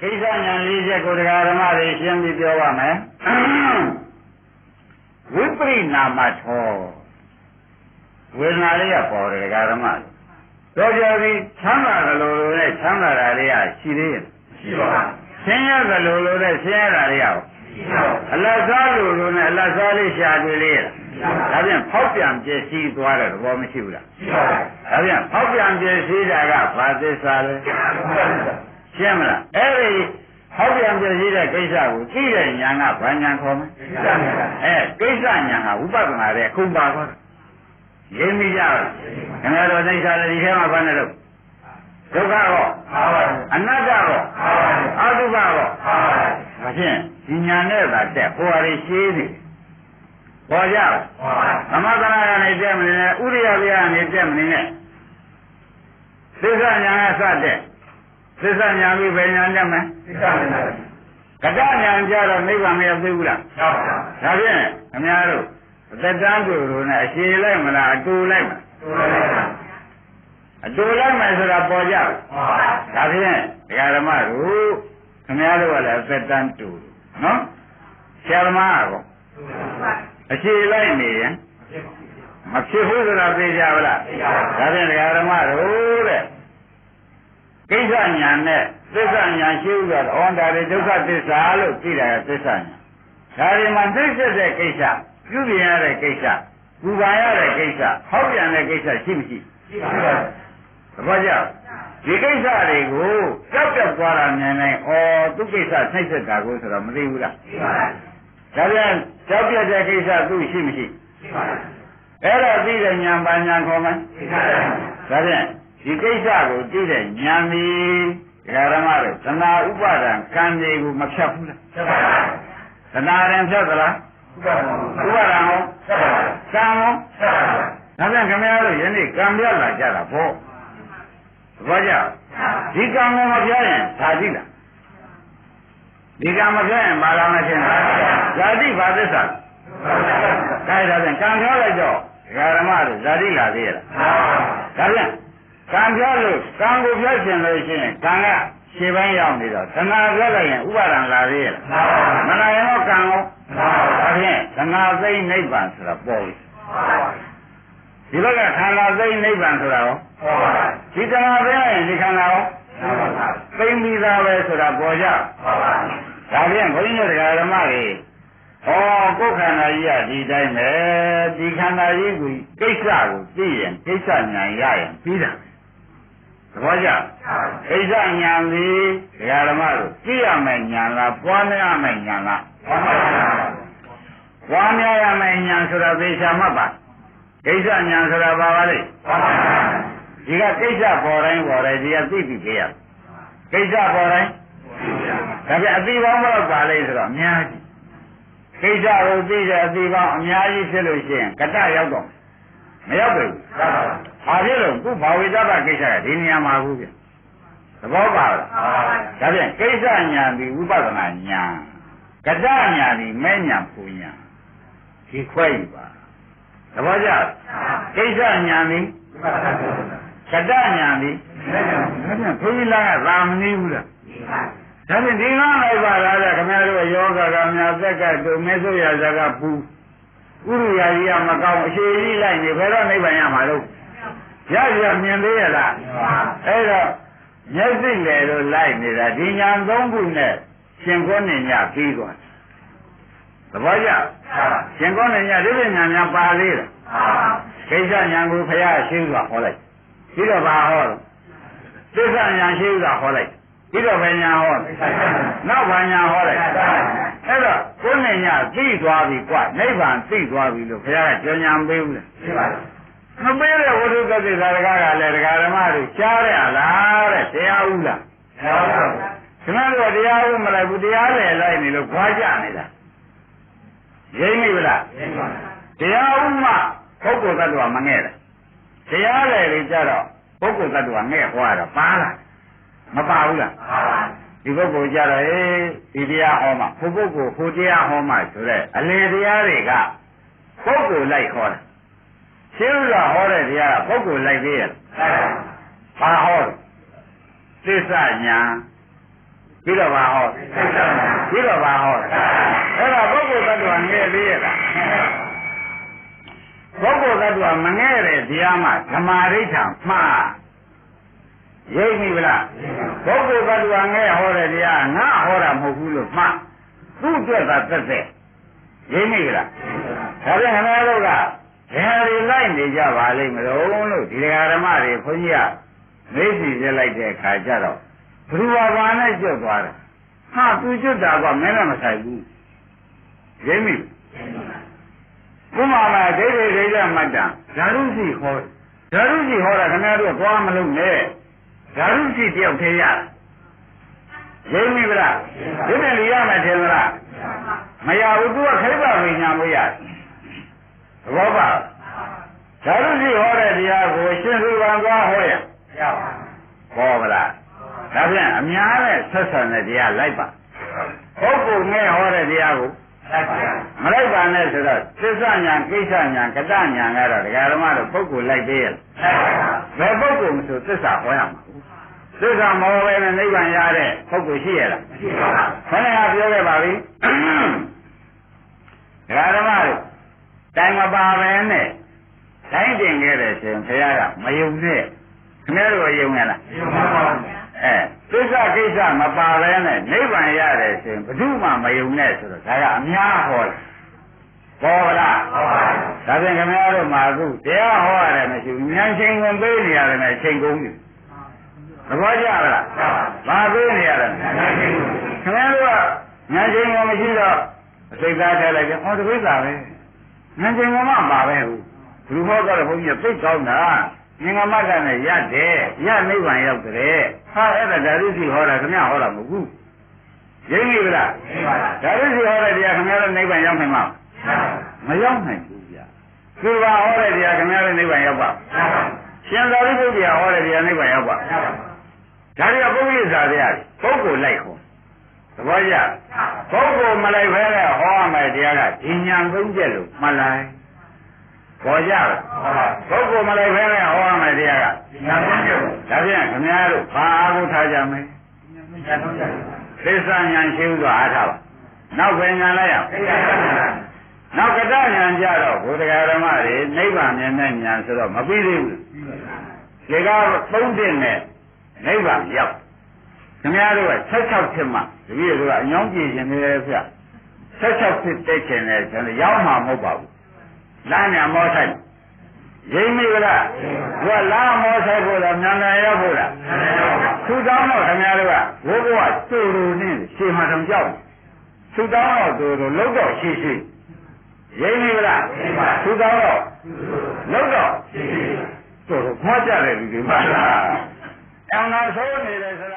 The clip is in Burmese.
ကိစ္စညာလေးချက်ကိုတရားဓမ္မတွေရှင်းပြီးပြောပါမယ်ဝိပရိနာမထောဝေဒနာလေးကပေါ်တယ်တရားဓမ္မတော့ကြပြီချမ်းသာတယ်လို့လို့နဲ့ချမ်းသာတာလေးကရှိသေးရဲ့ရှိပါဘူးဆင်းရဲတယ်လို့လို့နဲ့ဆင်းရဲတာလေးကရောရှိပါဘူးအလတ်စားလို့လို့နဲ့အလတ်စားလေးရှာတွေ့လေးရဒါပြန်ဖောက်ပြန်ပြည့်စည်သွားတဲ့သဘောမရှိဘူးလားရှိပါဘူးဒါပြန်ဖောက်ပြန်ပြည့်စည်တာကဘာသစ္စာလဲ ရှင်းမလားအဲ့ဒီဖောက်ပြန်ပြည့်စည်တဲ့ကိစ္စကိုသိတဲ့ဉာဏ်ကဘာဉာဏ်ခေါ်မလဲရှိပါဘူးအဲကိစ္စဉာဏ်ကဝိပဿနာရဲ့အခုပါသွားတယ်ရင်းမိကြလားခင်ဗျားတို့သိစ္စာလည်းဒီထဲမှာဘာနဲ့လို့ဒုက္ခရောပါပါဘူးအနတ္တရောပါပါဘူးအတုပရောပါပါဘူးဒါဖြင့်ဒီညာနဲ့သာတက်ဟိုဟာလေးရှင်းနေပေါ်ကြလားပါပါသမသနာကနေတက်မနေနဲ့ဥရိယဗျာကနေတက်မနေနဲ့သစ္စာညာကစတက် သစ္စာညာပြီးဘယ်ညာတက်မလဲသိက္ခာမနာကတညာကြတော့နိဗ္ဗာန်မရောက်သေးဘူးလားရောက်ပါဒါဖြင့်ခင်ဗျားတို့အသက်တန်းကိုယ်တို့နဲ့အရှည်လိုက်မလားအတူလိုက်မလားဘူးတော်လိုက်ပါအတူလိုက်မယ်ဆိုတာပေါ်ကြလားပါပါဒါဖြင့်ဒကာဓမ္မတို့ခင်ဗျားတို့ကလည်းအသက်တန်းတူတယ်နော်ဆရာသမားကောအရှည်လိုက်နေရင်မဖြစ်ဘူးဆိုတာသိကြပါလားဒါဖြင့်ဒကာဓမ္မတို့တဲ့ ကိစ္စညာနဲ့သစ္စာညာရှိဥစ္စာဩန္တာတွေဒုက္ခသစ္စာလို့သိတာကသစ္စာညာဒါဒီမှာသိစေတဲ့ကိစ္စပြုပြင်ရတဲ့ကိစ္စပူပန်ရတဲ့ကိစ္စဟောက်ပြန်တဲ့ကိစ္စရှိမရှိရှိပါဘူးသဘောကျဒီကိစ္စတွေကိုကြောက်ကြောက်သွားတာမြင်နေဩသူကိစ္စနှိမ့်ဆက်တာကိုဆိုတော့မသိဘူးလားရှိပါဘူးဒါပြန်ကြောက်ပြတဲ့ကိစ္စသူရှိမရှိရှိပါဘူးအဲ့ဒါသိတဲ့ဉာဏ်ပါဉာဏ်ခေါ်မယ်သိက္ခာမနာဒါပြန် ဒီကိစ္စကိုသိတဲ့ဉာဏ်သည်ဒကာရမတို့သနာဥပါဒံကံတွေကိုမဖြတ်ဘူးလားဆက်ပါဘူးသနာရင်ဖြတ်သလားဥပဒေဥပါဒံဟောဆက်ပါဘူးကံဟောဆက်ပါဘူးဒါပြန်ခင်ဗျားတို့ယနေ့ကံပြလာကြတာပေါ့သဘောကျဒီကံကိုမပြရင်ဒါကြည့်လားဒီကံမပြရင်ဘာလာမရှင်းလားဇာတိဘာသစ္စာဒါဒါပြန်ကံပြောလိုက်တော့ဓမ္မတို့ဇာတိလာသေးရလားဒါပြန် ကံပြောလို့ကံကိုပြောရှင်လို့ရှိရင်ကံကရှင်းပိုင်းရောက်နေတော့သနာပြောလိုက်ရင်ဥပါဒံလာသေးရလားမလာရင်တော့ကံကိုဒါဖြင့်သနာသိမ့်နိဗ္ဗာန်ဆိုတာပေါ်ပြီဒီဘက်ကခန္ဓာသိမ့်နိဗ္ဗာန်ဆိုတာရောဒီသနာသိမ့်ရင်ဒီခန္ဓာရောသိမ့်ပြီးသားပဲဆိုတာပေါ်ကြဒါဖြင့်ဘုန်းကြီးတို့ဓမ္မတွေဩကိုယ်ခန္ဓာကြီးကဒီတိုင်းပဲဒီခန္ဓာကြီးကိုကိစ္စကိုသိရင်ကိစ္စဉာဏ်ရရင်ပြီးတာ သဘောကျကိစ္စဉာဏ်သည်ဓမ္မတို့သိရမယ်ဉာဏ်လားပွားများရမယ်ဉာဏ်လားပွားများရမယ်ဉာဏ်ဆိုတာသေချာမှတ်ပါကိစ္စဉာဏ်ဆိုတာဘာပါလဲဒီကကိစ္စပေါ်တိုင်းပေါ်တိုင်းဒီကသိပြီခေရကိစ္စပေါ်တိုင်းဒါပြအတိပေါင်းဘယ်လောက်ပါလဲဆိုတော့အများကြီးကိစ္စကိုသိတဲ့အတိပေါင်းအများကြီးဖြစ်လို့ရှိရင်ကတရောက်တော့မရောက်ဘူး ဘာဖြစ်လို့ခုဘာဝိတ္တကိစ္စကဒီနေရာမှာဘူးပြသဘောပါလားဒါဖြင့်ကိစ္စညာပြီးဝိပဿနာညာကတညာပြီးမဲ့ညာပူညာဒီခွဲယူပါသဘောကျကိစ္စညာပြီးကတညာပြီးဒါဖြင့်ဘုရားကသာမနေဘူးလားဒါဖြင့်ဒီငါလိုက်ပါလားတဲ့ခင်ဗျားတို့ယောဂကများသက်ကတို့မဲဆိုရဇကပူဥရိယာကြီးကမကောင်းအရှိကြီးလိုက်နေဘယ်တော့နိဗ္ဗာန်ရမှာလို့ ရရမြင်သေးရလားအဲ့တော့မျက်စိလေတို့လိုက်နေတာဒီညာသုံးခုနဲ့ရှင်ခွန်းနေညပြီးသွားတယ်သဘောကျရှင်ခွန်းနေညဒီပညာများပါသေးတယ်ကိစ္စညာကိုဖရာရှိစွာဟောလိုက်ပြီးတော့ဘာဟောလဲသစ္စာညာရှိစွာဟောလိုက်ပြီးတော့ဘယ်ညာဟောလဲနောက်ဘာညာဟောလိုက်အဲ့တော့ကိုယ်နဲ့ညသိသွားပြီကွနိဗ္ဗာန်သိသွားပြီလို့ဘုရားကကြော်ညာမပေးဘူးလေ မပေးတဲ့ဝိသုကတိသာရကကလည်းတရားဓမ္မတွေကြားရလားတဲ့တရားဥလားခင်ဗျားတို့တရားဥမလိုက်ဘူးတရားလေလိုက်နေလို့ခွာကြနေတာရိမ့်မိဗလားတရားဥမှပုဂ္ဂိုလ်သတ္တဝါမငဲ့တယ်တရားလေတွေကြတော့ပုဂ္ဂိုလ်သတ္တဝါငဲ့ဟောတာပါလားမပါဘူးလားဒီပုဂ္ဂိုလ်ကြတော့အေးဒီတရားဟောမှဟိုပုဂ္ဂိုလ်ဟိုတရားဟောမှဆိုတဲ့အလေတရားတွေကပုဂ္ဂိုလ်လိုက်ဟောတာ ရှင်းဥစွာဟောတဲ့တရားကပုဂ္ဂိုလ်လိုက်သေးရဲ့ဘာဟောလဲသစ္စာညာပြီးတော့ပါဟောပြီးတော့ပါဟောအဲ့ဒါပုဂ္ဂိုလ်သတ္တဝါငဲ့သေးရဲ့လားပုဂ္ဂိုလ်သတ္တဝါမငဲ့တဲ့တရားမှဓမ္မရိဋ္ဌာမှားရိပ်ပြီဗလားပုဂ္ဂိုလ်သတ္တဝါငဲ့ဟောတဲ့တရားငါဟောတာမဟုတ်ဘူးလို့မှားသူ့အတွက်သာသက်သက်ရိပ်ပြီဗလားဒါပြန်ခင်ဗျားတို့က ဘယ်ရီလိုက်နေကြပါလိမ့်မလို့လို့ဒီဓမ္မတွေခွန်ကြီးကမေးစီပြလိုက်တဲ့အခါကျတော့ဘုရားဘာနဲ့ကျွတ်သွားတယ်ဟာသူကျွတ်တာကမင်းနဲ့မဆိုင်ဘူးရိပ်ပြီဘုမာမဒိဋ္ဌိဒိဋ္ဌမတ္တဓာရုရှိဟောဓာရုရှိဟောတာခင်ဗျားတို့သွားမလို့နဲ့ဓာရုရှိတယောက်သေးရရိပ်ပြီဗလားဒီနဲ့လီရမယ်ထင်သလားမရဘူးသူကခိဗ္ဗဝိညာဉ်မရ သဘောပါဓာရုရှိဟောတဲ့တရားကိုရှင်သူကံသွားဟောရဟောဗလားဒါဖြင့်အများနဲ့ဆက်ဆံတဲ့တရားလိုက်ပါပုဂ္ဂိုလ်နဲ့ဟောတဲ့တရားကိုမလိုက်ပါနဲ့ဆိုတော့သစ္စာညာကိစ္စညာကတညာကတော့ဒကာဓမ္မတို့ပုဂ္ဂိုလ်လိုက်သေးရဲ့ဘယ်ပုဂ္ဂိုလ်မဆိုသစ္စာဟောရမှာသစ္စာမဟောဘဲနဲ့နိဗ္ဗာန်ရတဲ့ပုဂ္ဂိုလ်ရှိရလားခဏကပြောခဲ့ပါပြီဒကာဓမ္မတို့ တိုင်မပါပဲနဲ့တိုင်းတင်ခဲ့တယ်ဆိုရင်ဘုရားကမယုံနဲ့ခင်ဗျားတို့ယုံရလားအဲသစ္စာကိစ္စမပါပဲနဲ့နိဗ္ဗာန်ရတယ်ဆိုရင်ဘယ်သူမှမယုံနဲ့ဆိုတော့ဒါကအများဟောတယ်ပေါ်လားဒါဖြင့်ခင်ဗျားတို့မှာအခုတရားဟောရတယ်မရှိဘူးဉာဏ်ချိန်ဝင်ပေးနေရတယ်နဲ့ချိန်ကုန်ပြီသဘောကျလားဘာပေးနေရလဲခင်ဗျားတို့ကဉာဏ်ချိန်ဝင်မရှိတော့အစိတ်သားထဲလိုက်ကြဟောတပိဿာပဲ ဉာဏ်ချိန်ဝင်မှပါပဲဟုတ်ဘုရားဟောတော့ဘုန်းကြီးသိကောင်းတာငင်္ဂမကနဲ့ရတယ်ရနိဗ္ဗာန်ရောက်တယ်ဟာအဲ့ဒါဓာရုရှိဟောတာခင်ဗျားဟောတာမဟုတ်ဘူးရင်းပြီလားဓာရုရှိဟောတဲ့တရားခင်ဗျားတို့နိဗ္ဗာန်ရောက်နိုင်မှာမရောက်နိုင်ဘူးဗျာသူကဟောတဲ့တရားခင်ဗျားတို့နိဗ္ဗာန်ရောက်ပါရှင်သာရိပုတ္တရာဟောတဲ့တရားနိဗ္ဗာန်ရောက်ပါဒါတွေကပုဂ္ဂိစာတရားပုဂ္ဂိုလ်လိုက်ခေါ် သဘောကျပုဂ္ဂိုလ်မလိုက်ဖဲနဲ့ဟောရမယ်တရားကဒီညာသုံးချက်လို့မှတ်လိုက်ပေါ်ကြလားပုဂ္ဂိုလ်မလိုက်ဖဲနဲ့ဟောရမယ်တရားကညာသုံးချက်ဒါဖြင့်ခင်ဗျားတို့ဘာအားကိုထားကြမလဲညာသုံးချက်သစ္စာညာရှိဥစွာအားထားပါနောက်ပဲညာလိုက်ရအောင်နောက်ကတဉာဏ်ကြတော့ဘုရားဓမ္မတွေနိဗ္ဗာန်မြင်တဲ့ဉာဏ်ဆိုတော့မပြီးသေးဘူးဒီကသုံးတဲ့နဲ့နိဗ္ဗာန်ရောက် ခင်ဗျားတို့က16ဖြစ်မှတပည့်တို့ကအညောင်းကြည့်ခြင်းလေဗျ16ဖြစ်တဲ့ခြင်းလေကျွန်တော်ရောက်မှာမဟုတ်ပါဘူးလမ်းညာမောဆိုင်ရိမ့်မိကလားသူကလာမောဆိုင်ဖို့လားမြန်မြန်ရောက်ဖို့လားသူတောင်းတော့ခင်ဗျားတို့ကဘိုးဘွားတူတူနဲ့ရှေ့မှာတောင်ကြောက်သူတောင်းတော့တူတူလုံးတော့ရှိရှိရိမ့်မိကလားသူတောင်းတော့လုံးတော့ရှိရှိတို့တော့ခွာကြတယ်ဒီမှာလားအောင်သာဆိုးနေတယ်ဆို